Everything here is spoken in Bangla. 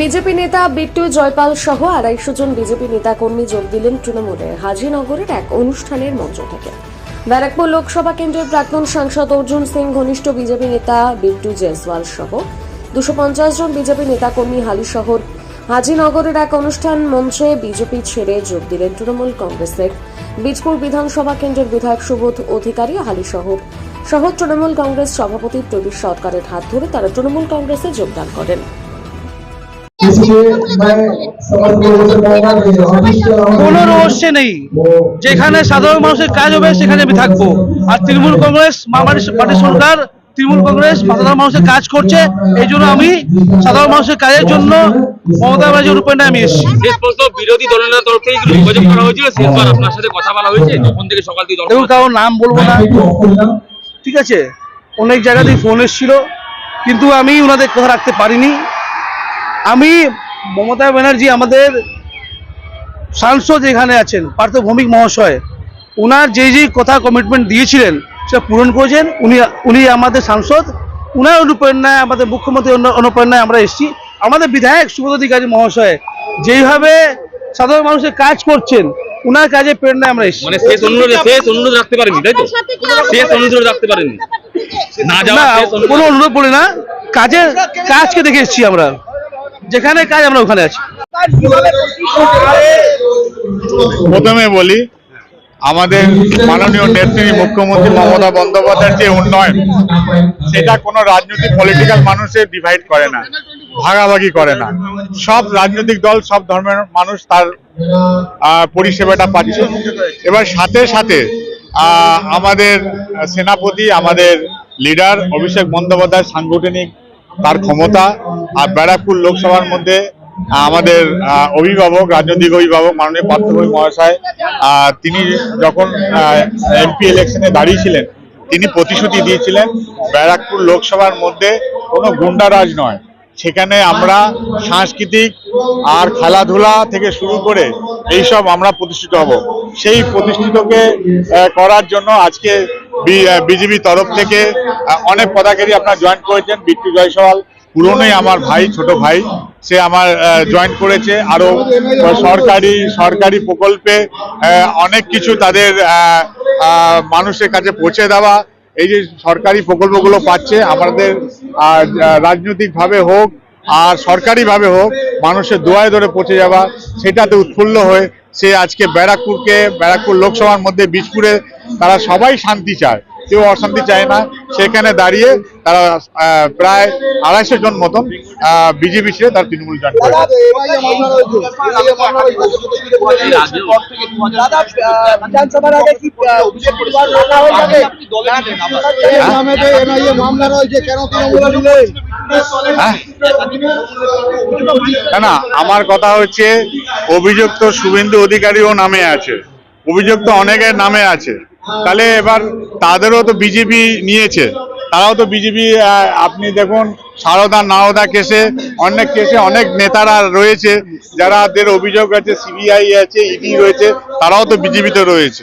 বিজেপি নেতা বিট্টু জয়পাল সহ আড়াইশো জন বিজেপি নেতা কর্মী যোগ দিলেন তৃণমূলের হাজিনগরের এক অনুষ্ঠানের মঞ্চ থেকে। ব্যারাকপুর লোকসভা কেন্দ্রের প্রাক্তন সাংসদ অর্জুন সিং, ঘনিষ্ঠ বিজেপি নেতা বিট্টু জয়সওয়াল সহ দুশো পঞ্চাশ জন বিজেপি নেতাকর্মী হালিশহর হাজিনগরের এক অনুষ্ঠান মঞ্চে বিজেপি ছেড়ে যোগ দিলেন তৃণমূল কংগ্রেসের। বীজপুর বিধানসভা কেন্দ্রের বিধায়ক সুবোধ অধিকারী হালিশহর সহ তৃণমূল কংগ্রেস সভাপতি প্রবীর সরকারের হাত ধরে তারা তৃণমূল কংগ্রেসে যোগদান করেন। কোনো রহস্য নেই। যেখানে সাধারণ মানুষের কাজ হবে সেখানে আমি থাকব। আর তৃণমূল কংগ্রেস পার্টি সরকার তৃণমূল কংগ্রেস সাধারণ মানুষের কাজ করছে এই জন্য আমি সাধারণ মানুষের কাজের জন্য মমতা ব্যানার্জির রূপে আমি এসেছি। বিরোধী দলের তরফ থেকে যোগাযোগ করা হয়েছিল। শেষবার আপনার সাথে কথা বলা হয়েছে। যখন থেকে সকাল থেকে এবং দর্শন কারোর নাম বলব না। ঠিক আছে অনেক জায়গাতেই ফোন এসেছিল কিন্তু আমি ওনাদের কথা রাখতে পারিনি। আমি মমতা ব্যানার্জি আমাদের সাংসদ এখানে আছেন পার্থ ভৌমিক মহাশয় ওনার যে যে কথা কমিটমেন্ট দিয়েছিলেন সেটা পূরণ করেছেন। উনি উনি আমাদের সাংসদ। উনার অনুপ্রেরণায় আমাদের মুখ্যমন্ত্রী অনুপ্রেরণায় আমরা এসেছি। আমাদের বিধায়ক সুবোধ অধিকারী মহাশয় যেইভাবে সাধারণ মানুষের কাজ করছেন উনার কাজে প্রেরণায় আমরা এসেছি। মানে শেষ অনুরোধে শেষ অনুরোধ রাখতে পারেনি তাই তো? শেষ অনুরোধ রাখতে পারেনি না কোনো অনুরোধ পড়ে না। কাজের কাজকে দেখে এসেছি আমরা। যেখানে কাজ আমরা ওখানে আছি। প্রথমে বলি, আমাদের মাননীয় নেত্রী মুখ্যমন্ত্রী মমতা বন্দ্যোপাধ্যায়ের যে উন্নয়ন, সেটা কোনো রাজনৈতিক পলিটিক্যাল মানুষের ডিভাইড করে না, ভাগাভাগি করে না। সব রাজনৈতিক দল, সব ধর্মের মানুষ তার পরিষেবাটা পাচ্ছে। এবার সাথে সাথে আমাদের সেনাপতি, আমাদের লিডার অভিষেক বন্দ্যোপাধ্যায় সাংগঠনিক তার ক্ষমতা আর ব্যারাকপুর লোকসভার মধ্যে আমাদের অভিভাবক, রাজনৈতিক অভিভাবক, মাননীয় পার্থভূমি মহাশয় তিনি যখন এমপি ইলেকশনে দাঁড়িয়েছিলেন, তিনি প্রতিশ্রুতি দিয়েছিলেন, ব্যারাকপুর লোকসভার মধ্যে কোনো গুন্ডারাজ নয়। সেখানে আমরা সাংস্কৃতিক আর খেলাধুলা থেকে শুরু করে এইসব আমরা প্রতিষ্ঠিত হব। সেই প্রতিষ্ঠিতকে করার জন্য আজকে বিজেপি তরফ থেকে অনেক পদাধিকারী আপনারা জয়েন করেছেন, বিট্টু জয়সওয়াল, পুরনোই আমার ভাই, ছোট ভাই, সে আমার জয়েন করেছে, আরও সরকারি সরকারি প্রকল্পে অনেক কিছু তাদের মানুষের কাছে পৌঁছে দেওয়া, এই যে সরকারি প্রকল্পগুলো পাচ্ছে, আমাদের রাজনৈতিকভাবে হোক, আর সরকারিভাবে হোক, মানুষের দোয়ায় ধরে পৌঁছে যাওয়া, সেটাতে উৎফুল্ল হয়ে, সে আজকে ব্যারাকপুরকে, ব্যারাকপুর লোকসভার মধ্যে, বীজপুরে তারা সবাই শান্তি চায়। কেউ অশান্তি চায় না। সেখানে দাঁড়িয়ে তারা আহ, প্রায় আড়াইশো জন মতন বিজেপি ছেড়ে তার তৃণমূল জয়েন করে হয়ে হ্যাঁ? না আমার কথা হচ্ছে অভিযুক্ত শুভেন্দু অধিকারীও নামে আছে। অভিযুক্ত অনেকের নামে আছে। তাহলে এবার তাদেরও তো বিজেপি নিয়েছে। তারাও তো বিজেপি আপনি দেখুন সারদা নারদা কেসে অনেক কেসে অনেক নেতারা রয়েছে যারাদের অভিযোগ আছে সিবিআই আছে ইডি রয়েছে তারাও তো বিজেপিতে রয়েছে।